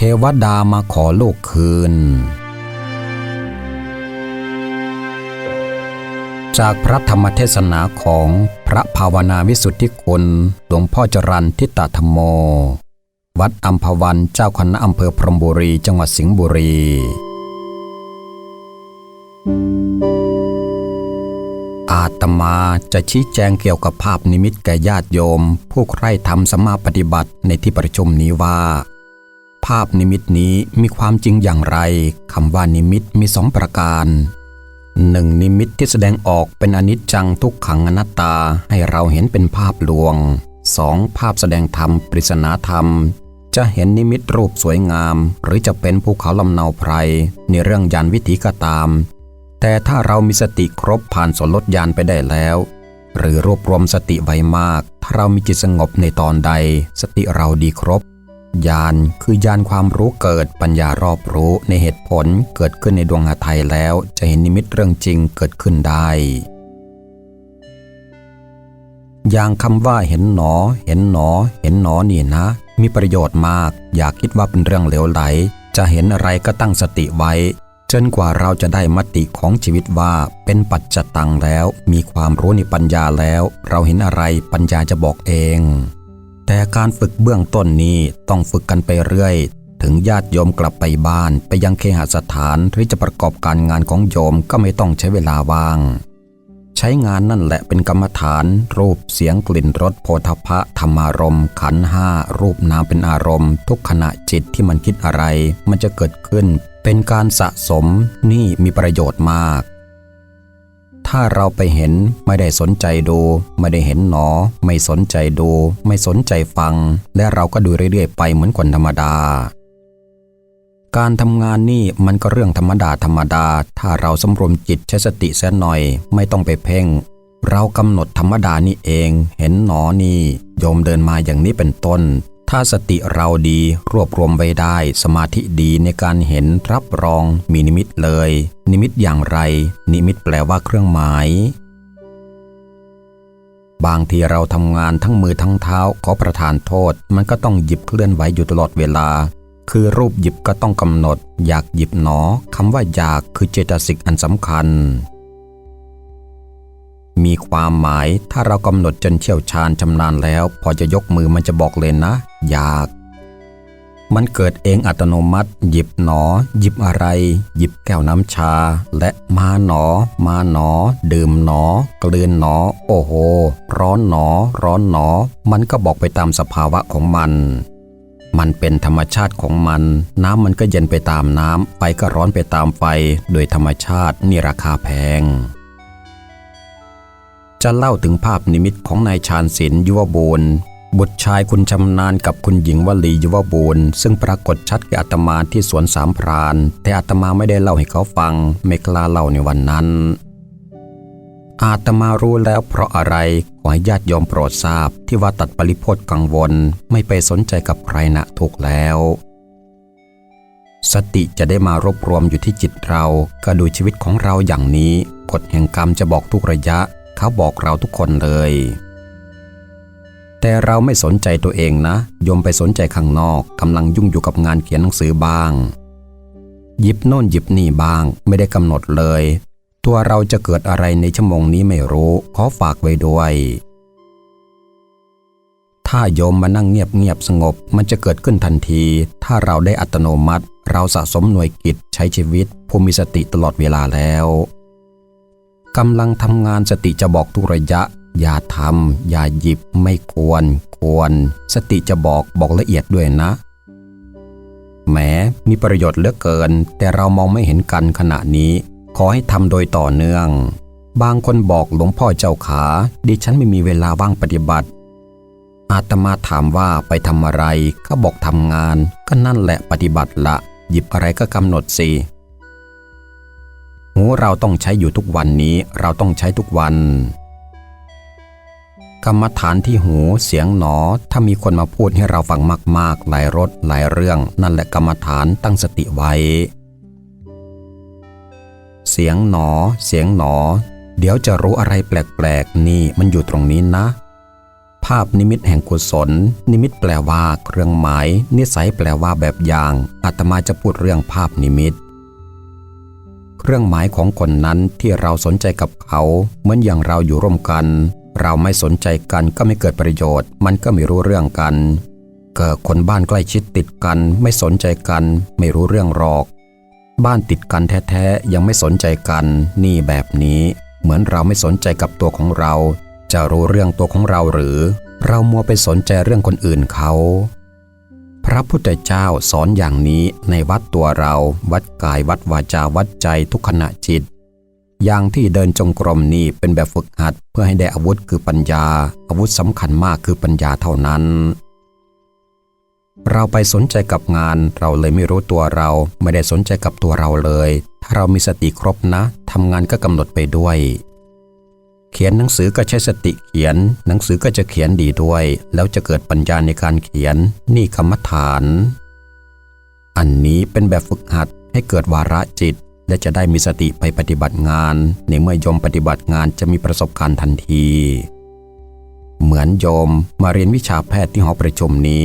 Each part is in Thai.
เทวดามาขอโลกคืน จากพระธรรมเทศนาของพระภาวนาวิสุทธิคุณหลวงพ่อจรันทิตธรรมโม วัดอัมพวันเจ้าคณะอำเภอพรมบุรีจังหวัดสิงห์บุรีอาตมาจะชี้แจงเกี่ยวกับภาพนิมิตแก่ญาติโยม ผู้ใคร่ทำสมาปฏิบัติในที่ประชุมนี้ว่า ภาพนิมิตนี้มีความจริงอย่างไรคำว่านิมิตมีสองประการหนึ่งนิมิตที่แสดงออกเป็นอนิจจังทุกขังอนัตตาให้เราเห็นเป็นภาพลวงสองภาพแสดงธรรม ปริศนาธรรม จะเห็นนิมิตรูปสวยงาม หรือจะเป็นภูเขาลำเนาไพรในเรื่องยานวิถีก็ตาม แต่ถ้าเรามีสติครบผ่านสนลดยานไปได้แล้ว หรือรวบรวมสติไว้มาก ถ้าเรามีจิตสงบในตอนใด สติเราดีครบ ญาณคือญาณความรู้เกิดปัญญารอบรู้ในเหตุผลเกิดขึ้นในดวงหทัยแล้วจะเห็นนิมิตเรื่องจริงเกิดขึ้นได้ อย่างคำว่าเห็นหนอ เห็นหนอ เห็นหนอนี่นะ มีประโยชน์มาก อย่าคิดว่าเป็นเรื่องเหลวไหล จะเห็นอะไรก็ตั้งสติไว้จนกว่าเราจะได้มติของชีวิตว่าเป็นปัจจตังแล้ว มีความรู้ในปัญญาแล้ว เราเห็นอะไรปัญญาจะบอกเอง แต่การฝึกเบื้องต้นนี้ต้องฝึกกันไปเรื่อย ถึงญาติโยมกลับไปบ้าน ไปยังเคหสถานหรือจะประกอบการงานของโยมก็ไม่ต้องใช้เวลาว่าง ใช้งานนั่นแหละเป็นกรรมฐาน รูปเสียงกลิ่นรสโพธพะธรรมารมขันห้า รูปนามเป็นอารมณ์ ทุกขณะจิตที่มันคิดอะไร มันจะเกิดขึ้น เป็นการสะสมนี่มีประโยชน์มาก ถ้าเราไปเห็นไม่ได้สนใจดู ไม่ได้เห็นหนอ ไม่สนใจดู ไม่สนใจฟัง และเราก็ดูเรื่อยๆไปเหมือนคนธรรมดา การทำงานนี่มันก็เรื่องธรรมดาธรรมดา ถ้าเราสำรวมจิตใช้สติแสนหน่อย ไม่ต้องไปเพ่ง เรากำหนดธรรมดานี่เอง เห็นหนอนี่โยมเดินมาอย่างนี้เป็นต้น ถ้าสติเราดีรวบรวมไว้ได้สมาธิดีในการเห็นรับรองมีนิมิตเลย นิมิตอย่างไร นิมิตแปลว่าเครื่องหมาย บางทีเราทำงานทั้งมือทั้งเท้าขอประทานโทษ มันก็ต้องหยิบเคลื่อนไหวอยู่ตลอดเวลา คือรูปหยิบก็ต้องกำหนด อยากหยิบหนอคำว่าอยากคือเจตสิกอันสำคัญ มีความหมายถ้าเรากำหนดจนเชี่ยวชาญชำนาญแล้ว พอจะยกมือมันจะบอกเลยนะ อยาก มันเกิดเองอัตโนมัติ หยิบหนอ หยิบอะไร หยิบแก้วน้ำชา และมาหนอ มาหนอ ดื่มหนอ กลืนหนอ โอ้โห ร้อนหนอ ร้อนหนอ มันก็บอกไปตามสภาวะของมันมันเป็นธรรมชาติของมัน น้ำมันก็เย็นไปตามน้ำ ไฟก็ร้อนไปตามไฟ โดยธรรมชาตินี่ราคาแพง จะเล่าถึงภาพนิมิตของนายชาญศิลป์ยุวบูรณ์บุตรชายคุณชำนาญกับคุณหญิงวลียุวบูรณ์ซึ่งปรากฏชัดแก่อาตมาที่สวนสามพราน แต่อาตมาไม่ได้เล่าให้เขาฟัง ไม่กล้าเล่าในวันนั้น อาตมารู้แล้วเพราะอะไร ขอให้ญาติโยมโปรดทราบที่ว่าตัดปริพจน์กังวล ไม่ไปสนใจกับใครนะถูกแล้ว สติจะได้มารวบรวมอยู่ที่จิตเรา ก็ดูชีวิตของเราอย่างนี้กฎแห่งกรรมจะบอกทุกระยะ เขาบอกเราทุกคนเลย แต่เราไม่สนใจตัวเองนะโยมไปสนใจข้างนอกกำลังยุ่งอยู่กับงานเขียนหนังสือบ้าง หยิบโน่นหยิบนี่บ้าง ไม่ได้กำหนดเลย ตัวเราจะเกิดอะไรในชั่วโมงนี้ไม่รู้ ขอฝากไว้ด้วย ถ้าโยมมานั่งเงียบเงียบๆสงบ มันจะเกิดขึ้นทันที ถ้าเราได้อัตโนมัติ เราสะสมหน่วยกิจใช้ชีวิตผู้มีสติตลอดเวลาแล้ว กำลังทำงานสติจะบอกทุกระยะ อย่าทำอย่าหยิบไม่ควร ควร สติจะบอกบอกละเอียดด้วยนะแหมมีประโยชน์เหลือเกิน แต่เรามองไม่เห็นกันขณะนี้ ขอให้ทำโดยต่อเนื่อง บางคนบอกหลวงพ่อเจ้าขา ดิฉันไม่มีเวลาว่างปฏิบัติ อาตมาถามว่าไปทำอะไร ก็บอกทำงาน ก็นั่นแหละปฏิบัติละ หยิบอะไรก็กำหนดสิ หูเราต้องใช้อยู่ทุกวันนี้เราต้องใช้ทุกวัน กรรมฐานที่หูเสียงหนอ ถ้ามีคนมาพูดให้เราฟังมากๆ หลายรสหลายเรื่อง นั่นแหละกรรมฐานตั้งสติไว้ เสียงหนอ เสียงหนอ เดี๋ยวจะรู้อะไรแปลกๆ นี่มันอยู่ตรงนี้นะภภาพนิมิตแห่งกุศล นิมิตแปลว่าเครื่องหมาย นิสัยแปลว่าแบบอย่างอาตมาจะพูดเรื่องภาพนิมิต เครื่องหมายของคนนั้นที่เราสนใจกับเขาเหมือนอย่างเราอยู่ร่วมกัน เราไม่สนใจกันก็ไม่เกิดประโยชน์ มันก็ไม่รู้เรื่องกัน เกิดคนบ้านใกล้ชิดติดกัน ไม่สนใจกัน ไม่รู้เรื่องหรอก บ้านติดกันแท้ๆยังไม่สนใจกัน นี่แบบนี้ เหมือนเราไม่สนใจกับตัวของเรา จะรู้เรื่องตัวของเราหรือ เรามัวไปสนใจเรื่องคนอื่นเขา พระพุทธเจ้าสอนอย่างนี้ในวัดตัวเรา วัดกายวัดวาจาวัดใจทุกขณะจิต อย่างที่เดินจงกรมนี้เป็นแบบฝึกหัดเพื่อให้ได้อาวุธคือปัญญา อาวุธสำคัญมากคือปัญญาเท่านั้น เราไปสนใจกับงานเราเลยไม่รู้ตัวเรา ไม่ได้สนใจกับตัวเราเลย ถ้าเรามีสติครบนะทำงานก็กำหนดไปด้วย เขียนหนังสือก็ใช้สติเขียน หนังสือก็จะเขียนดีด้วย แล้วจะเกิดปัญญาในการเขียนนี่กรรมฐาน อันนี้เป็นแบบฝึกหัดให้เกิดวาระจิต และจะได้มีสติไปปฏิบัติงาน ในเมื่อยมปฏิบัติงานจะมีประสบการณ์ทันที เหมือนโยมมาเรียนวิชาแพทย์ที่หอประชุมนี้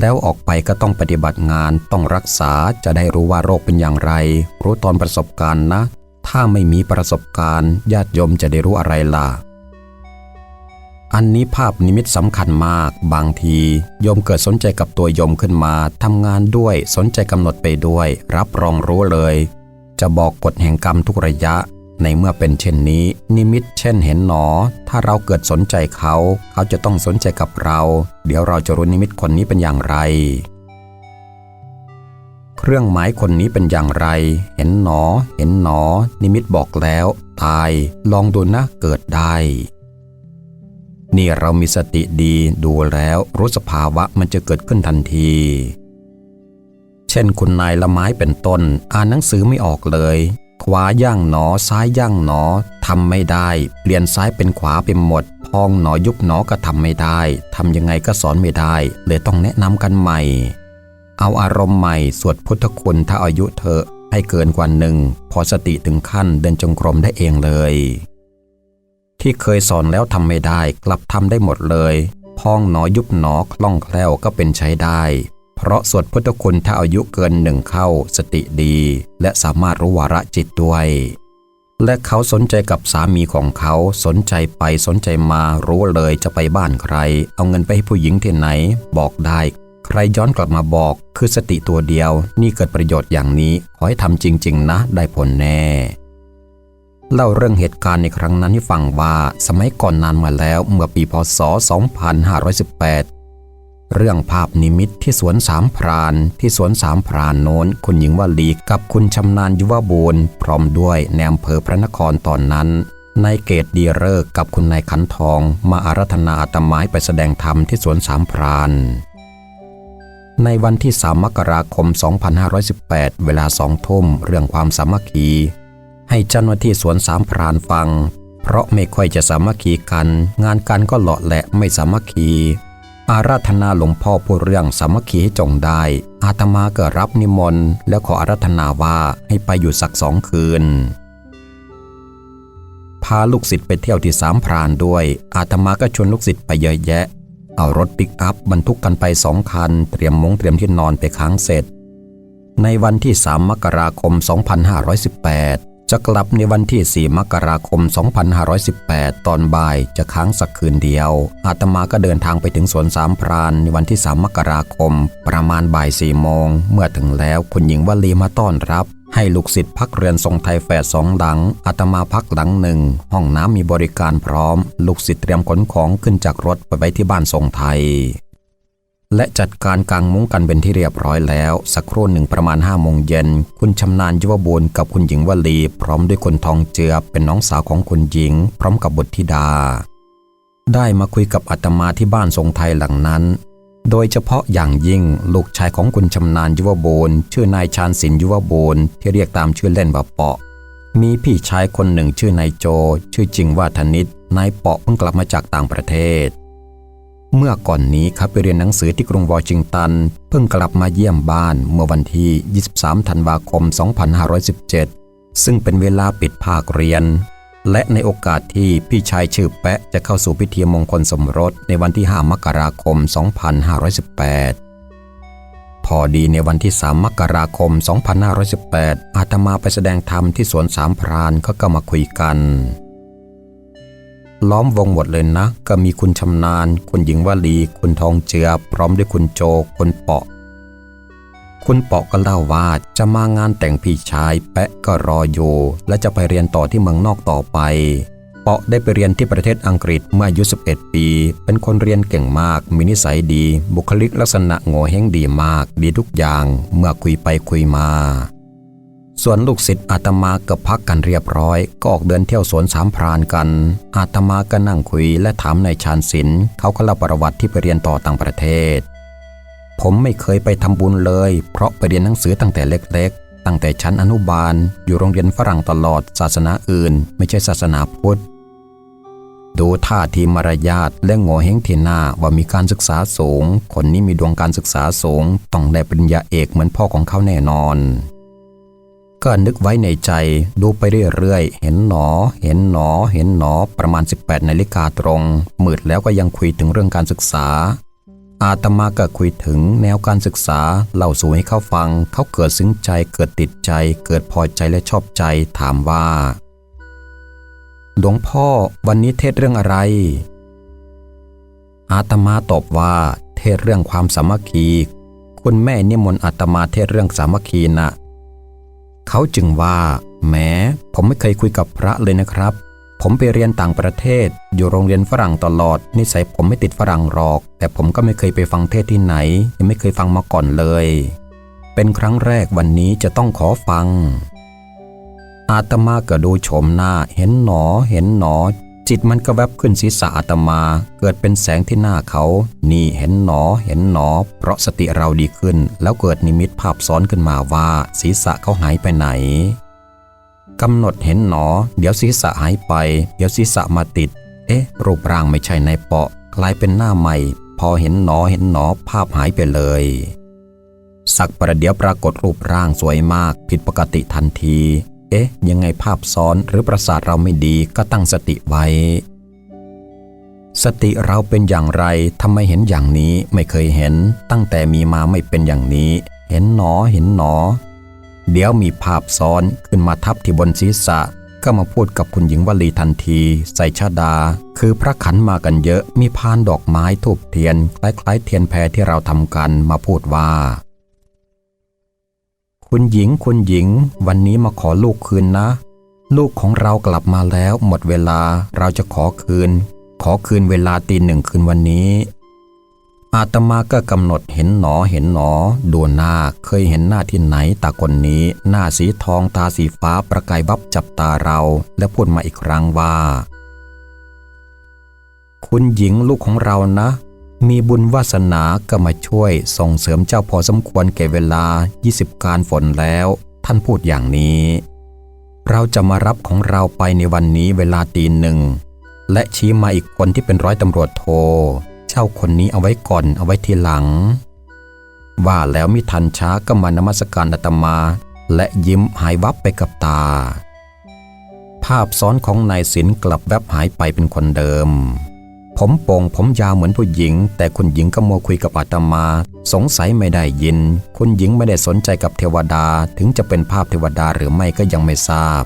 แล้วออกไปก็ต้องปฏิบัติงานต้องรักษาจะได้รู้ว่าโรคเป็นอย่างไร รู้ตอนประสบการณ์นะ ถ้าไม่มีประสบการณ์ญาติโยมจะได้รู้อะไรล่ะ อันนี้ภาพนิมิตสำคัญมาก บางทีโยมเกิดสนใจกับตัวโยมขึ้นมาทำงานด้วยสนใจกำหนดไปด้วย รับรองรู้เลย จะบอกกฎแห่งกรรมทุกระยะ ในเมื่อเป็นเช่นนี้ นิมิตเช่นเห็นหนอ ถ้าเราเกิดสนใจเขา เขาจะต้องสนใจกับเรา เดี๋ยวเราจะรู้นิมิตคนนี้เป็นอย่างไร เครื่องหมายคนนี้เป็นอย่างไร เห็นหนอ เห็นหนอ นิมิตบอกแล้ว ตาย ลองดูนะเกิดได้ นี่เรามีสติดีดูแล้วรู้สภาวะมันจะเกิดขึ้นทันที เช่นคุณนายละไม้เป็นต้น อ่านหนังสือไม่ออกเลย ขวาย่างหนอ ซ้ายย่างหนอทำไม่ได้ เปลี่ยนซ้ายเป็นขวาเป็นหมด พองหนอยุบหนอก็ทำไม่ได้ทำยังไงก็สอนไม่ได้ เลยต้องแนะนำกันใหม่ เอาอารมณ์ใหม่สวดพุทธคุณถ้าอายุเธอให้เกินกว่าหนึ่งพอสติถึงขั้นเดินจงกรมได้เองเลย ที่เคยสอนแล้วทำไม่ได้กลับทำได้หมดเลย พองหนอยุบหนอคล่องแคล่วก็เป็นใช้ได้ เพราะสวดพุทธคุณถ้าอายุเกินหนึ่งเข้าสติดี และสามารถรู้วาระจิตด้วย และเขาสนใจกับสามีของเขาสนใจไปสนใจมารู้เลยจะไปบ้านใคร เอาเงินไปให้ผู้หญิงที่ไหน บอกได้ รย้อนกลับมาบอกคือสติตัวเดียวนี่เกิดประโยชน์อย่างนี้ขอให้ทำจริง ๆ นะ ได้ผลแน่ เล่าเรื่องเหตุการณ์ในครั้งนั้นให้ฟังว่าสมัยก่อนนานมาแล้วเมื่อปีพศ 2518 เรื่องภาพนิมิตที่สวนสามพราน ที่สวนสามพรานโน้น คุณหญิงวลีกับคุณชำนาญยุวบูรณ์พร้อมด้วยในอำเภอพระนครตอนนั้นนายเกตดีเริกกับคุณนายขันทอง มาอารัธนาตมาให้ไปแสดงธรรมที่สวนสามพราน ในวันที่ 3 มกราคม 2518 เวลาสองทุ่มเรื่องความสามัคคี ให้เจ้าหน้าที่สวนสามพรานฟัง เพราะไม่ค่อยจะสามัคคีกัน งานกันก็เลาะแหละไม่สามัคคี อาราธนาหลวงพ่อพูดเรื่องสามัคคีให้จงได้ อาตมาก็รับนิมนต์แล้วขออาราธนาว่าให้ไปอยู่สักสองคืน พาลูกศิษย์ไปเที่ยวที่สามพรานด้วย อาตมาก็ชวนลูกศิษย์ไปเยอะแยะ เอารถปิกอัพบรรทุกกันไปสองคัน เตรียมมงเตรียมที่นอนไปค้างเสร็จ ในวันที่ 3 มกราคม 2518 จะกลับในวันที่ 4 มกราคม 2518 ตอนบ่ายจะค้างสักคืนเดียว อาตมาก็เดินทางไปถึงสวนสามพรานในวันที่ 3 มกราคม ประมาณบ่ายสี่โมง เมื่อถึงแล้วคุณหญิงวลีมาต้อนรับ ให้ลูกศิษย์พักเรือนทรงไทยแฝดสองหลังอาตมาพักหลังหนึ่ง ห้องน้ำมีบริการพร้อม ลูกศิษย์เตรียมขนของขึ้นจากรถไปไว้ที่บ้านทรงไทย และจัดการกางมุ้งกันเป็นที่เรียบร้อยแล้ว สักครู่หนึ่งประมาณห้าโมงเย็น คุณชำนาญยุวบุญกับคุณหญิงวลี พร้อมด้วยคนทองเจือเป็นน้องสาวของคุณหญิง พร้อมกับบุตรธิดา ได้มาคุยกับอาตมาที่บ้านทรงไทยหลังนั้น โดยเฉพาะอย่างยิ่งลูกชายของคุณชำนาญยุวบูรณ์ชื่อนายชาญศิลยุวบูรณ์ที่เรียกตามชื่อเล่นว่าเปาะ มีพี่ชายคนหนึ่งชื่อนายโจ ชื่อจริงว่าธนิตนายเปาะเพิ่งกลับมาจากต่างประเทศ เมื่อก่อนนี้เขาไปเรียนหนังสือที่กรุงวอชิงตัน เพิ่งกลับมาเยี่ยมบ้านเมื่อวันที่ 23 ธันวาคม 2517 ซึ่งเป็นเวลาปิดภาคเรียน และในโอกาสที่พี่ชายชื่อแปะจะเข้าสู่พิธีมงคลสมรสในวันที่ 5 มกราคม 2518 พอดีในวันที่ 3 มกราคม 2518 อาตมาไปแสดงธรรมที่สวนสามพรานเขาก็มาคุยกัน ล้อมวงหมดเลยนะ ก็มีคุณชำนาญ คุณหญิงวลี คุณทองเจือ พร้อมด้วยคุณโจ คุณเปาะ คุณเปาะก็เล่าว่าจะมางานแต่งพี่ชาย แปะก็รออยู่และจะไปเรียนต่อที่เมืองนอกต่อไป เปาะได้ไปเรียนที่ประเทศอังกฤษเมื่ออายุ 11 ปี เป็นคนเรียนเก่งมาก มีนิสัยดี บุคลิกลักษณะโง่เฮงดีมาก ดีทุกอย่าง เมื่อคุยไปคุยมา ส่วนลูกศิษย์อาตมากือบพักกันเรียบร้อย ก็ออกเดินเที่ยวสวนสามพรานกัน อาตมาก็นั่งคุยและถามนายชาญศิลป์เขาก็เล่าประวัติที่ไปเรียนต่อต่างประเทศ ผมไม่เคยไปทำบุญเลย เพราะไปเรียนหนังสือตั้งแต่เล็กๆ ตั้งแต่ชั้นอนุบาล อยู่โรงเรียนฝรั่งตลอด ศาสนาอื่น ไม่ใช่ศาสนาพุทธ ดูท่าทีมารยาทและโง่เฮงเที่หน้าว่ามีการศึกษาสูง คนนี้มีดวงการศึกษาสูง ต้องได้ปริญญาเอกเหมือนพ่อของเขาแน่นอนก็นึกไว้ในใจดูไปเรื่อยๆ เห็นหนอ เห็นหนอ เห็นหนอประมาณ 18นาฬิกาตรง มืดแล้วก็ยังคุยถึงเรื่องการศึกษา อาตมาก็คุยถึงแนวการศึกษาเล่าสู่ให้เขาฟัง เขาเกิดซึ้งใจเกิดติดใจ เกิดพอใจและชอบใจถามว่า หลวงพ่อวันนี้เทศเรื่องอะไร อาตมาตอบว่า เทศเรื่องความสามัคคี คุณแม่นิมนต์อาตมาเทศเรื่องสามัคคีนะเขาจึงว่าแหมผมไม่เคยคุยกับพระเลยนะครับ ผมไปเรียนต่างประเทศ อยู่โรงเรียนฝรั่งตลอด นิสัยผมไม่ติดฝรั่งหรอก แต่ผมก็ไม่เคยไปฟังเทศที่ไหน ยังไม่เคยฟังมาก่อนเลย เป็นครั้งแรกวันนี้จะต้องขอฟัง อาตมาก็ดูโฉมหน้า เห็นหนอ เห็นหนอ จิตมันก็แวบขึ้นศีรษะอาตมา เกิดเป็นแสงที่หน้าเขา นี่เห็นหนอ เห็นหนอ เพราะสติเราดีขึ้น แล้วเกิดนิมิตภาพซ้อนขึ้นมาว่า ศีรษะเขาหายไปไหน กำหนดเห็นหนอ เดี๋ยวศีรษะหายไป เดี๋ยวศีรษะมาติด เอ๊ะ รูปร่างไม่ใช่ในเปาะกลายเป็นหน้าใหม่ พอเห็นหนอเห็นหนอภาพหายไปเลย สักประเดี๋ยวปรากฏรูปร่างสวยมาก ผิดปกติทันที เอ๊ะ ยังไงภาพซ้อนหรือประสาทเราไม่ดีก็ตั้งสติไว้ สติเราเป็นอย่างไรทำไมเห็นอย่างนี้ไม่เคยเห็น ตั้งแต่มีมาไม่เป็นอย่างนี้ เห็นหนอเห็นหนอ เดี๋ยวมีภาพซ้อนขึ้นมาทับที่บนศีรษะ ก็มาพูดกับคุณหญิงวลีทันที ใส่ชาดา คือพระขันมากันเยอะมีพานดอกไม้ทูบเทียน คล้ายๆ เทียนแพรที่เราทำกันมาพูดว่า คุณหญิงคุณหญิง วันนี้มาขอลูกคืนนะ ลูกของเรากลับมาแล้วหมดเวลาเราจะขอคืน ขอคืนเวลาตีหนึ่งคืนวันนี้ อาตมาก็กำหนดเห็นหนอเห็นหนอดูหน้าเคยเห็นหน้าที่ไหนตาคนนี้ หน้าสีทองตาสีฟ้าประกายวับจับตาเรา และพูดมาอีกครั้งว่า คุณหญิงลูกของเรานะ มีบุญวาสนาก็มาช่วยส่งเสริมเจ้าพอสมควรแก่เวลา 20 การฝนแล้ว ท่านพูดอย่างนี้ เราจะมารับของเราไปในวันนี้เวลาตีหนึ่งและชี้มาอีกคนที่เป็นร้อยตำรวจโท เจ้าคนนี้เอาไว้ก่อนเอาไว้ทีหลัง ว่าแล้วมิทันช้าก็มานมัสการอาตมา และยิ้มหายวับไปกับตา ภาพซ้อนของนายศิลกลับแวบหายไปเป็นคนเดิม ผมโป่งผมยาวเหมือนผู้หญิง แต่คุณหญิงก็มัวคุยกับอาตมา สงสัยไม่ได้ยิน คุณหญิงไม่ได้สนใจกับเทวดาถึงจะเป็นภาพเทวดาหรือไม่ก็ยังไม่ทราบ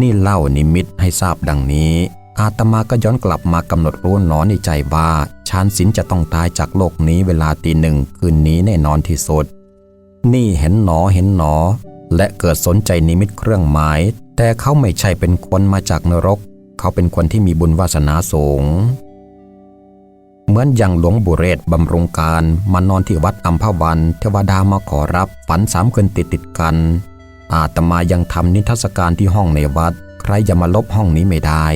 นี่เล่านิมิตให้ทราบดังนี้ อาตมาก็ย้อนกลับมากำหนดรู้หนอนในใจว่าชานศิลป์จะต้องตายจากโลกนี้เวลาตีหนึ่งคืนนี้แน่นอนที่สุด นี่เห็นหนอเห็นหนอ และเกิดสนใจนิมิตเครื่องหมาย แต่เขาไม่ใช่เป็นคนมาจากนรก เขาเป็นคนที่มีบุญวาสนาสูง เหมือนอย่างหลวงบุเรศบำรุงการมานอนที่วัดอัมพวัน เทวดามาขอรับฝันสามคืนติดติดกัน อาตมายังทำนิทรรศการที่ห้องในวัด ใครจะมาลบห้องนี้ไม่ได้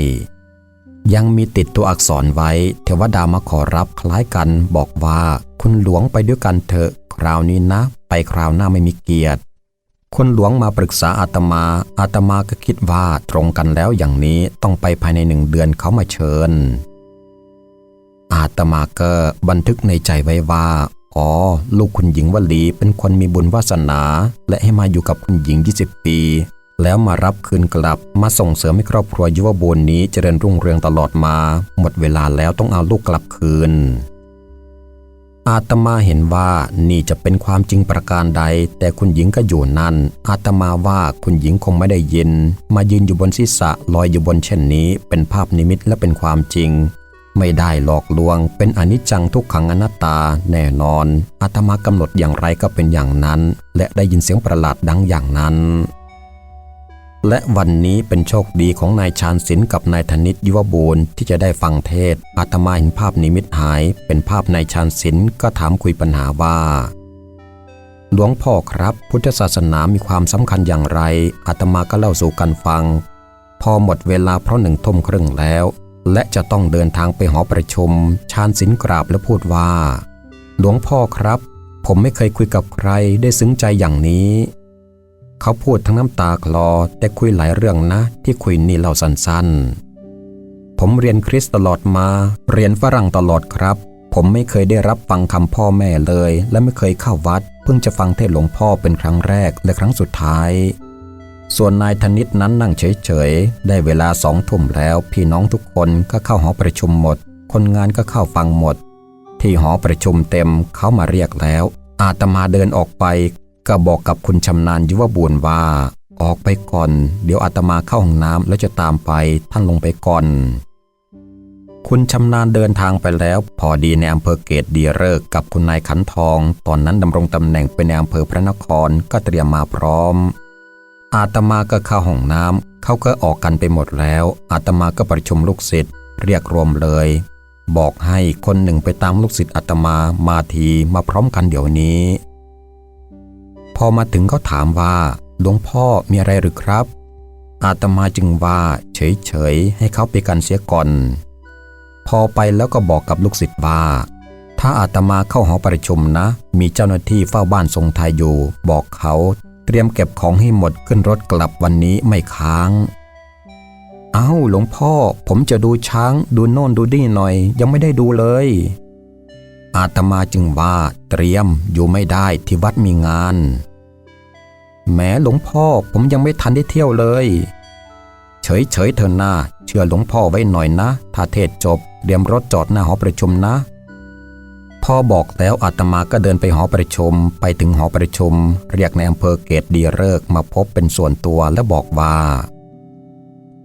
ยังมีติดตัวอักษรไว้ เทวดามาขอรับคล้ายกันบอกว่า คุณหลวงไปด้วยกันเถอะ คราวนี้นะ ไปคราวหน้าไม่มีเกียรติคุณหลวงมาปรึกษาอาตมา อาตมาก็คิดว่าตรงกันแล้วอย่างนี้ต้องไปภายในหนึ่งเดือนเขามาเชิญ อาตมาก็บันทึกในใจไว้ว่า อ๋อ ลูกคุณหญิงวลีเป็นคนมีบุญวาสนา และให้มาอยู่กับคุณหญิง 20 ปี แล้วมารับคืนกลับมาส่งเสริมให้ครอบครัวยุวบุญนี้เจริญรุ่งเรืองตลอดมา หมดเวลาแล้วต้องเอาลูกกลับคืน อาตมาเห็นว่านี่จะเป็นความจริงประการใด แต่คุณหญิงก็อยู่นั่น อาตมาว่าคุณหญิงคงไม่ได้ยิน มายืนอยู่บนศีรษะลอยอยู่บนเช่นนี้ เป็นภาพนิมิตและเป็นความจริง ไม่ได้หลอกลวง เป็นอนิจจังทุกขังอนัตตา แน่นอน อาตมากำหนดอย่างไรก็เป็นอย่างนั้น และได้ยินเสียงประหลาดดังอย่างนั้น และวันนี้เป็นโชคดีของนายชาญศิลป์กับนายธนิตยุวบูรณ์ที่จะได้ฟังเทศ อาตมาเห็นภาพนิมิตหาย เป็นภาพนายชาญศิลป์ก็ถามคุยปัญหาว่า หลวงพ่อครับ พุทธศาสนามีความสำคัญอย่างไร อาตมาก็เล่าสู่กันฟัง พอหมดเวลาเพราะหนึ่งทุ่มครึ่งแล้ว และจะต้องเดินทางไปหอประชุม ชาญศิลป์กราบและพูดว่า หลวงพ่อครับ ผมไม่เคยคุยกับใครได้ซึ้งใจอย่างนี้ เขาพูดทั้งน้ำตาคลอแต่คุยหลายเรื่องนะ ที่คุยนี่เล่าสั้นๆ ผมเรียนคริสตลอดมา เรียนฝรั่งตลอดครับ ผมไม่เคยได้รับฟังคำพ่อแม่เลย และไม่เคยเข้าวัด เพิ่งจะฟังเทศหลวงพ่อเป็นครั้งแรกและครั้งสุดท้าย ส่วนนายธนิตนั้นนั่งเฉยๆ ได้เวลาสองทุ่มแล้ว พี่น้องทุกคนก็เข้าหอประชุมหมด คนงานก็เข้าฟังหมด ที่หอประชุมเต็มเขามาเรียกแล้วอาตมาเดินออกไป ก็บอกกับคุณชำนาญยุวบุญว่า ออกไปก่อน เดี๋ยวอาตมาเข้าห้องน้ำแล้วจะตามไปท่านลงไปก่อน คุณชำนาญเดินทางไปแล้ว พอดีในอำเภอเกตดีเริกษ์กับคุณนายขันทอง ตอนนั้นดำรงตำแหน่งเป็นในอำเภอพระนครก็เตรียมมาพร้อม อาตมาก็เข้าห้องน้ำเขาก็ออกกันไปหมดแล้ว อาตมาก็ประชุมลูกศิษย์เรียกรวมเลย บอกให้คนหนึ่งไปตามลูกศิษย์อาตมามาทีมาพร้อมกันเดี๋ยวนี้ อมาถึงก็ถามว่าหลวงพ่อมีอะไรหรือครับ อาตมาจึงว่าเฉยๆให้เขาไปกันเสียก่อน พอไปแล้วก็บอกกับลูกศิษย์ว่า ถ้าอาตมาเข้าหอประชุมนะ มีเจ้าหน้าที่เฝ้าบ้านทรงไทยอยู่ บอกเขาเตรียมเก็บของให้หมดขึ้นรถกลับวันนี้ไม่ค้าง เอ้าหลวงพ่อผมจะดูช้างดูโน่นดูนี่หน่อย ยังไม่ได้ดูเลย อาตมาจึงว่าเตรียมอยู่ไม่ได้ที่วัดมีงาน แม้หลวงพ่อผมยังไม่ทันได้เที่ยวเลย เฉยเฉยๆเถอะนาเชื่อหลวงพ่อไว้หน่อยนะ ถ้าเทศจบเตรียมรถจอดหน้าหอประชุมนะ พ่อบอกแล้วอาตมาก็เดินไปหอประชุม ไปถึงหอประชุม เรียกในอำเภอเกตดีเริกมาพบเป็นส่วนตัวและบอกว่า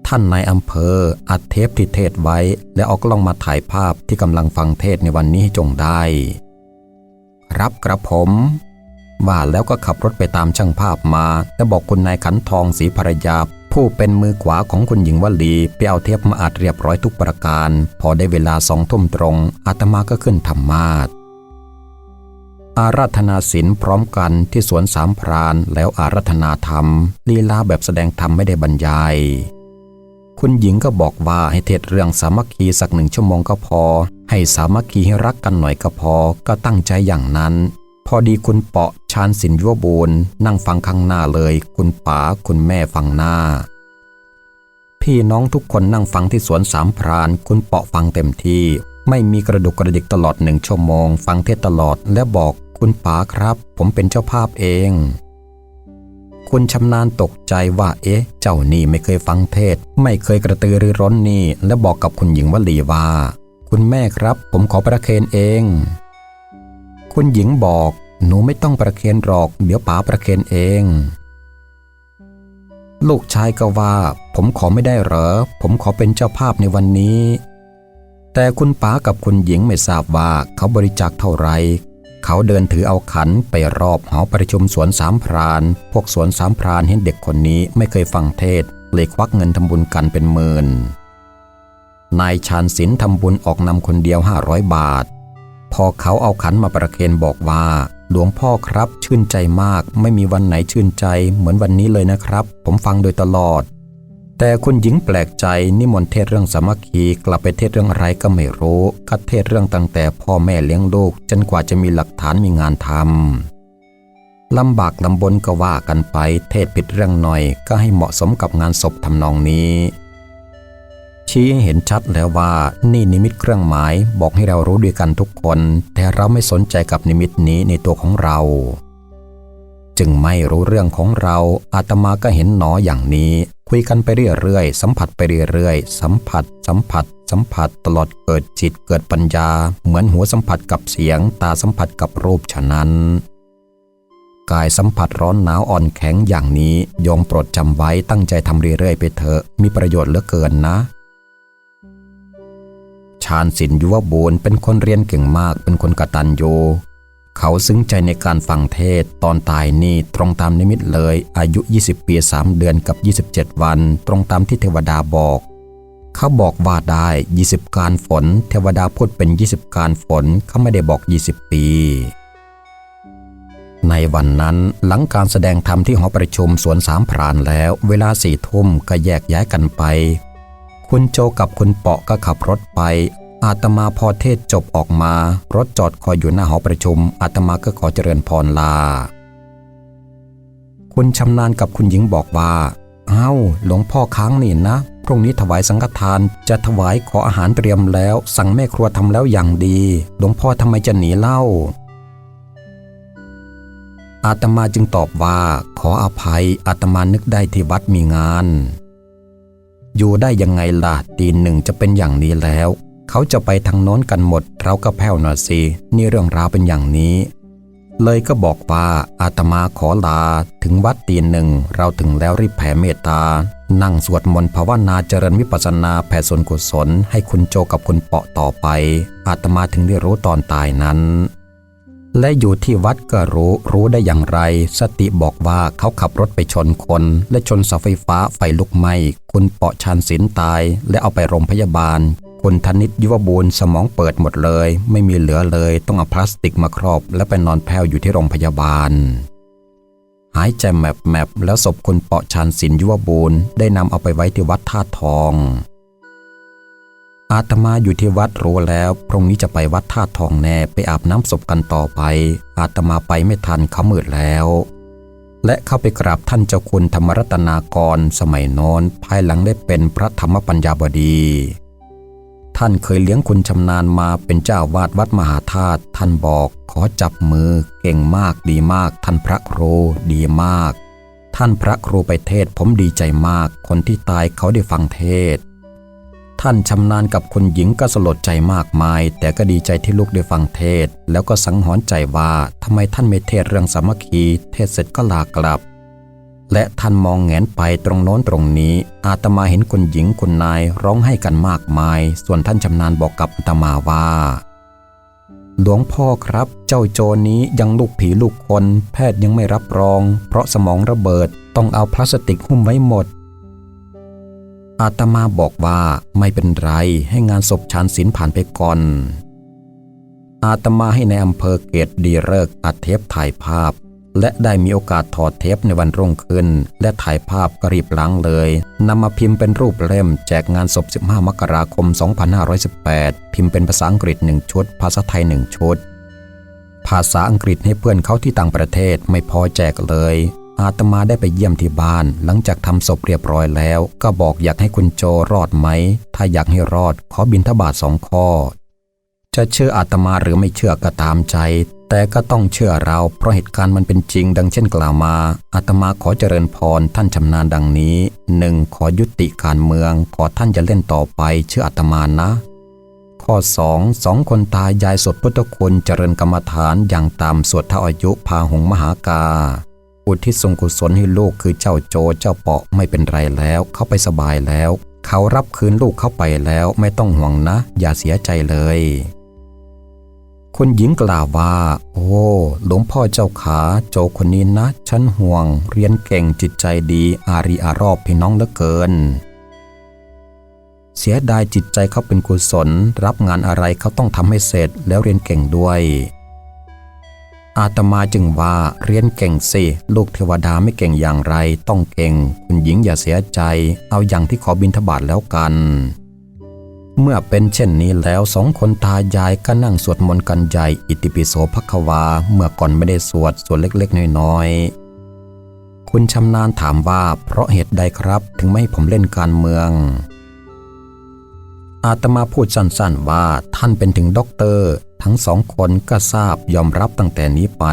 ท่านนายอำเภออัดเทปที่เทศไว้ และเอากล้องมาถ่ายภาพที่กำลังฟังเทศในวันนี้ให้จงได้ รับกระผม ว่าแล้วก็ขับรถไปตามช่างภาพมา และบอกคุณนายขันทองศรีภรรยา ผู้เป็นมือขวาของคุณหญิงวลี ไปเอาเทปมาอัดเรียบร้อยทุกประการ พอได้เวลาสองทุ่มตรง อาตมาก็ขึ้นธรรมาสอาราธนาศีลพร้อมกันที่สวนสามพรานแล้วอาราธนาธรรม ลีลาแบบแสดงธรรมไม่ได้บรรยาย คุณหญิงก็บอกว่าให้เทศเรื่องสามัคคีสักหนึ่งชั่วโมงก็พอ ให้สามัคคีให้รักกันหน่อยก็พอ ก็ตั้งใจอย่างนั้น พอดีคุณเปาะชาญสินยัวบูรณ์นั่งฟังข้างหน้าเลย คุณป๋าคุณแม่ฟังหน้า พี่น้องทุกคนนั่งฟังที่สวนสามพราน คุณเปาะฟังเต็มที่ ไม่มีกระดุกกระดิกตลอดหนึ่งชั่วโมง ฟังเทศตลอดและบอกคุณป๋าครับ ผมเป็นเจ้าภาพเอง คุณชำนาญตกใจว่า เอ๊ะ เจ้านี่ไม่เคยฟังเทศ ไม่เคยกระตือรือร้นนี่ และบอกกับคุณหญิงวลีว่า คุณแม่ครับ ผมขอประเคนเอง คุณหญิงบอก หนูไม่ต้องประเคนหรอก เดี๋ยวป๋าประเคนเอง ลูกชายก็ว่า ผมขอไม่ได้เหรอ ผมขอเป็นเจ้าภาพในวันนี้ แต่คุณป๋ากับคุณหญิงไม่ทราบว่าเขาบริจาคเท่าไหร่เขาเดินถือเอาขันไปรอบหอประชุมสวนสามพราน พวกสวนสามพรานเห็นเด็กคนนี้ไม่เคยฟังเทศเลยควักเงินทำบุญกันเป็นหมื่นนายชาญศิลป์ทำบุญออกนำคนเดียว500บาท พอเขาเอาขันมาประเคนบอกว่า หลวงพ่อครับชื่นใจมาก ไม่มีวันไหนชื่นใจเหมือนวันนี้เลยนะครับ ผมฟังโดยตลอด แต่คุณหญิงแปลกใจนิมนต์เทศเรื่องสามัคคีกลับไปเทศเรื่องอะไรก็ไม่รู้คัดเทศเรื่องตั้งแต่พ่อแม่เลี้ยงลูกจนกว่าจะมีหลักฐานมีงานทำลำบากลำบนก็ว่ากันไป เทศผิดเรื่องหน่อยก็ให้เหมาะสมกับงานศพทำนองนี้ ชี้ให้เห็นชัดแล้วว่านี่นิมิตเครื่องหมายบอกให้เรารู้ด้วยกันทุกคน แต่เราไม่สนใจกับนิมิตนี้ในตัวของเรา จึงไม่รู้เรื่องของเราอาตมาก็เห็นหนออย่างนี้ คุยกันไปเรื่อยๆสัมผัสไปเรื่อยๆสัมผัส สัมผัส สัมผัสตลอดเกิดจิตเกิดปัญญา เหมือนหัวสัมผัสกับเสียง ตาสัมผัสกับรูปฉะนั้น กายสัมผัสร้อนหนาวอ่อนแข็งอย่างนี้โยมโปรดจำไว้ตั้งใจทำเรื่อยๆไปเถอะมีประโยชน์เหลือเกินนะ ชาญศิลป์ยุวบูรณ์เป็นคนเรียนเก่งมาก เป็นคนกตัญญูเขาซึ้งใจในการฟังเทศตอนตายนี่ตรงตามนิมิตเลย อายุ 20 ปี 3 เดือนกับ 27 วัน ตรงตามที่เทวดาบอก เขาบอกว่าได้ 20 การฝน เทวดาพูดเป็น 20 การฝนเขาไม่ได้บอก 20 ปี ในวันนั้นหลังการแสดงธรรมที่หอประชุมสวนสามพรานแล้ว เวลาสี่ทุ่มก็แยกย้ายกันไป คุณโจกับคุณเปาะก็ขับรถไป อาตมาพอเทศจบออกมา รถจอดคอยอยู่หน้าหอประชุม อาตมาก็ขอเจริญพรลา คุณชำนาญกับคุณหญิงบอกว่า เอ้า หลวงพ่อค้างนี่นะ พรุ่งนี้ถวายสังฆทาน จะถวายขออาหารเตรียมแล้ว สั่งแม่ครัวทำแล้วอย่างดี หลวงพ่อทำไมจะหนีเล่า อาตมาจึงตอบว่า ขออภัยอาตมานึกได้ที่วัดมีงาน อยู่ได้ยังไงล่ะตีหนึ่งจะเป็นอย่างนี้แล้ว เขาจะไปทางโน้นกันหมด เราก็แผ่วหน่อยสินี่เรื่องราวเป็นอย่างนี้ เลยก็บอกว่าอาตมาขอลาถึงวัดตีหนึ่งเราถึงแล้วรีบแผ่เมตตา นั่งสวดมนต์ภาวนาเจริญวิปัสสนาแผ่ส่วนกุศล ให้คุณโจกับคุณเปาะต่อไป อาตมาถึงได้รู้ตอนตายนั้น และอยู่ที่วัดก็รู้รู้ได้อย่างไร สติบอกว่าเขาขับรถไปชนคน และชนเสาไฟฟ้าไฟลุกไหม้คุณเปาะชานศิลตาย และเอาไปโรงพยาบาล คุณธนิตยุวบูรณ์สมองเปิดหมดเลย ไม่มีเหลือเลยต้องเอาพลาสติกมาครอบ และไปนอนแผ่วอยู่ที่โรงพยาบาล หายใจแมบแมบแล้วศพคุณเปาะชานศิลยุวบูรณ์ได้นำเอาไปไว้ที่วัดท่าทอง อาตมาอยู่ที่วัดรู้แล้วพรุ่งนี้จะไปวัดท่าทองแน่ไปอาบน้ำศพกันต่อไป อาตมาไปไม่ทันเขามืดแล้ว และเข้าไปกราบท่านเจ้าคุณธรรมรัตนากรสมัยโน้นภายหลังได้เป็นพระธรรมปัญญาบดี ท่านเคยเลี้ยงคุณชำนาญมาเป็นเจ้าวาดวัดมหาธาตุท่านบอกขอจับมือ เก่งมากดีมาก ท่านพระครูดีมาก ท่านพระครูไปเทศผมดีใจมาก คนที่ตายเขาได้ฟังเทศ ท่านชำนาญกับคุณหญิงก็สลดใจมากมาย แต่ก็ดีใจที่ลูกได้ฟังเทศ แล้วก็สังหรณ์ใจว่าทำไมท่านไม่เทศเรื่องสามัคคี เทศเสร็จก็ลากลับ และท่านมองแงนไปตรงโน้นตรงนี้ อาตมาเห็นคุณหญิงคุณนายร้องให้กันมากมาย ส่วนท่านชำนาญบอกกับอาตมาว่า หลวงพ่อครับ เจ้าโจรนี้ยังลูกผีลูกคน แพทย์ยังไม่รับรอง เพราะสมองระเบิดต้องเอาพลาสติกหุ้มไว้หมด อาตมาบอกว่าไม่เป็นไรให้งานศพชานศิลผ่านไปก่อน อาตมาให้ในอำเภอเกตดีเลิกอัดเทปถ่ายภาพ และได้มีโอกาสถอดเทปในวันรุ่งขึ้น และถ่ายภาพกรีบหลังเลยนำมาพิมพ์เป็นรูปเล่มแจกงานศพ 15 มกราคม 2518 พิมพ์เป็นภาษาอังกฤษ 1 ชุด ภาษาไทย 1 ชุด ภาษาอังกฤษให้เพื่อนเขาที่ต่างประเทศไม่พอแจกเลย อาตมาได้ไปเยี่ยมที่บ้าน หลังจากทำศพเรียบร้อยแล้ว ก็บอกอยากให้คุณโจรอดไหม ถ้าอยากให้รอด ขอบินทบาทสองข้อ จะเชื่ออาตมาหรือไม่เชื่อก็ตามใจ แต่ก็ต้องเชื่อเรา เพราะเหตุการณ์มันเป็นจริง ดังเช่นกล่าวมา อาตมาขอเจริญพรท่านชำนาญดังนี้หนึ่งขอยุติการเมือง ขอท่านจะเล่นต่อไป เชื่ออาตมานะ ข้อสองสองคนตายยายสดพุทธคุณเจริญกรรมฐานอย่างตามสวดเท่าอายุพาหงมหากา อุทิศส่งกุศลให้ลูกคือเจ้าโจเจ้าเปาะไม่เป็นไรแล้ว เขาไปสบายแล้ว เขารับคืนลูกเข้าไปแล้วไม่ต้องห่วงนะ อย่าเสียใจเลย คุณหญิงกล่าวว่า โอ้หลวงพ่อเจ้าขาโจคนนี้นะ ฉันห่วง เรียนเก่งจิตใจดี อารีอารอบพี่น้องเหลือเกิน เสียดายจิตใจเขาเป็นกุศล รับงานอะไรเขาต้องทำให้เสร็จแล้วเรียนเก่งด้วย อาตมาจึงว่าเรียนเก่งสิ ลูกเทวดาไม่เก่งอย่างไร ต้องเก่ง คุณหญิงอย่าเสียใจ เอาอย่างที่ขอบินทบาทแล้วกัน เมื่อเป็นเช่นนี้แล้วสองคนตายายก็นั่งสวดมนต์กันใหญ่อิติปิโสภควา เมื่อก่อนไม่ได้สวดส่วนเล็กๆ น้อยๆ คุณชำนาญถามว่าเพราะเหตุใดครับถึงไม่ให้ผมเล่นการเมืองอาตมาพูดสั้นๆว่าท่านเป็นถึงด็อกเตอร์ ทั้งสองคนก็ทราบยอมรับตั้งแต่นี้ไป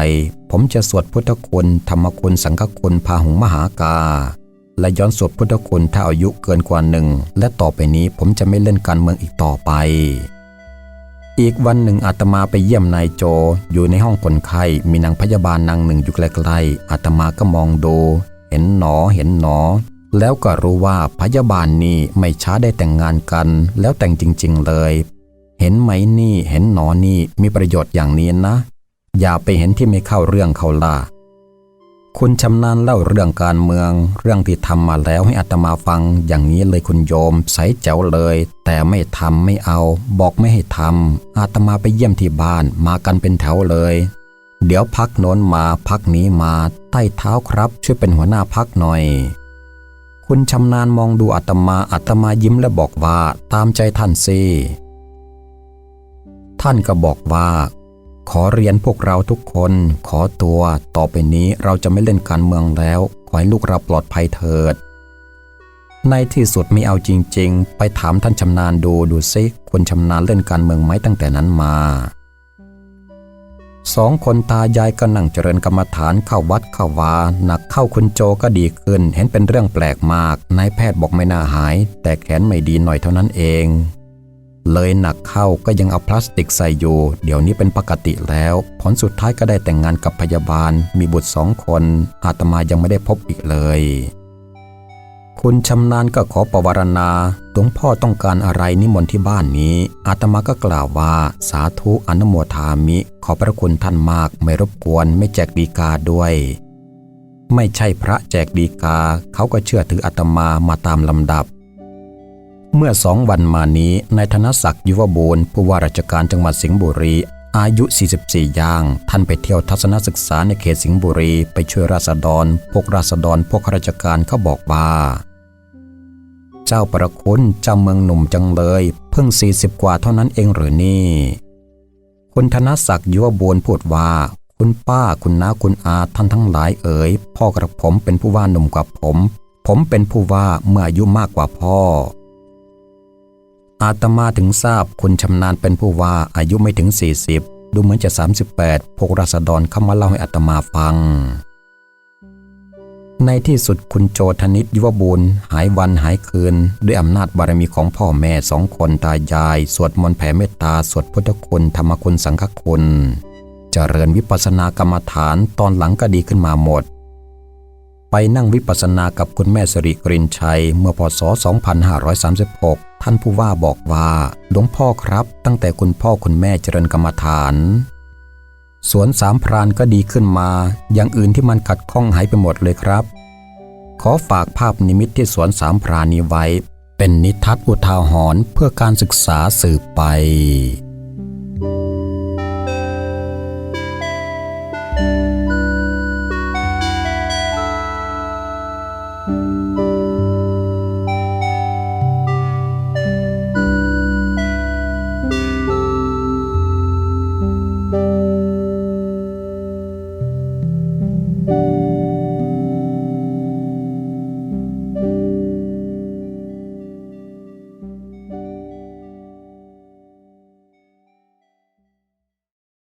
ผมจะสวดพุทธคุณธรรมคุณสังฆคุณพาหุงมหากา และย้อนสวดพุทธคุณถ้าอายุเกินกว่าหนึ่ง และต่อไปนี้ผมจะไม่เล่นการเมืองอีกต่อไป อีกวันหนึ่งอาตมาไปเยี่ยมนายโจ อยู่ในห้องคนไข้มีนางพยาบาลนางหนึ่งอยู่ใกลๆอาตมาก็มองดูเห็นหนอเห็นหนอ แล้วก็รู้ว่าพยาบาลนี่ไม่ช้าได้แต่งงานกัน แล้วแต่งจริง ๆ เลย เห็นไหมนี่เห็นหนอนี่มีประโยชน์อย่างนี้นะ อย่าไปเห็นที่ไม่เข้าเรื่องเขาล่ะคุณชำนาญเล่าเรื่องการเมือง เรื่องที่ทำมาแล้วให้อัตมาฟัง อย่างนี้เลยคุณโยม ใสแจ๋วเลย แต่ไม่ทำไม่เอา บอกไม่ให้ทำอาตมาไปเยี่ยมที่บ้านมากันเป็นแถวเลย เดี๋ยวพักโน้นมาพักนี้มาใต้เท้าครับ ช่วยเป็นหัวหน้าพักหน่อย คุณชำนาญมองดูอาตมาอาตมายิ้มและบอกว่าตามใจท่านสิ ท่านก็บอกว่า ขอเรียนพวกเราทุกคน ขอตัวต่อไปนี้เราจะไม่เล่นการเมืองแล้ว ขอให้ลูกเราปลอดภัยเถิด ในที่สุดไม่เอาจริง ๆ ไปถามท่านชำนาญดูดูซิคนชำนาญเล่นการเมืองไหมตั้งแต่นั้นมาสองคนตายายก็นั่งเจริญกรรมฐานเข้าวัดเข้าวา หนักเข้าคุณโจก็ดีขึ้น เห็นเป็นเรื่องแปลกมาก นายแพทย์บอกไม่น่าหาย แต่แขนไม่ดีหน่อยเท่านั้นเอง เลยหนักเข้าก็ยังเอาพลาสติกใส่อยู่ เดี๋ยวนี้เป็นปกติแล้ว ผลสุดท้ายก็ได้แต่งงานกับพยาบาล มีบุตรสองคน อาตมายังไม่ได้พบอีกเลย คุณชำนาญก็ขอประวารณาหลวงพ่อต้องการอะไรนิมนต์ที่บ้านนี้ อาตมาก็กล่าวว่า สาธุอนุโมทามิ ขอพระคุณท่านมาก ไม่รบกวน ไม่แจกดีกาด้วย ไม่ใช่พระแจกดีกา เขาก็เชื่อถืออาตมามาตามลำดับ เมื่อสองวันมานี้นายธนศักดิ์ยุวบูรณ์ผู้ว่าราชการจังหวัดสิงห์บุรี อายุ 44 ย่าง ท่านไปเที่ยวทัศนศึกษาในเขตสิงห์บุรี ไปช่วยราษฎร พวกราษฎร พวกข้าราชการเขาบอกว่าเจ้าประคุณเจ้าเมืองหนุ่มจังเลย เพิ่ง 40 กว่าเท่านั้นเองหรือนี่ คุณธนศักดิ์ยุวบูรณ์พูดว่า คุณป้าคุณน้าคุณอาท่านทั้งหลายเอ๋ยพ่อกระผมเป็นผู้ว่าหนุ่มกว่าผม ผมเป็นผู้ว่าเมื่ออายุมากกว่าพ่อ อาตมาถึงทราบคุณชำนาญเป็นผู้ว่าอายุไม่ถึง 40 ดูเหมือนจะ 38 พวกราษฎรเข้ามาเล่าให้อาตมาฟัง ในที่สุดคุณโจธนิตยุวบุญหายวันหายคืน ด้วยอำนาจบารมีของพ่อแม่สองคนตายาย สวดมนต์แผ่เมตตา สวดพุทธคุณธรรมคุณสังฆคุณเจริญวิปัสสนากรรมฐานตอนหลังก็ดีขึ้นมาหมด ไปนั่งวิปัสสนากับคุณแม่สิริกรินชัย เมื่อพศ 2536 ท่านผู้ว่าบอกว่าหลวงพ่อครับตั้งแต่คุณพ่อคุณแม่เจริญกรรมฐาน สวนสามพรานก็ดีขึ้นมา อย่างอื่นที่มันขัดข้องหายไปหมดเลยครับ ขอฝากภาพนิมิตที่สวนสามพรานนี้ไว้ เป็นนิทัศน์อุทาหรณ์เพื่อการศึกษาสืบไป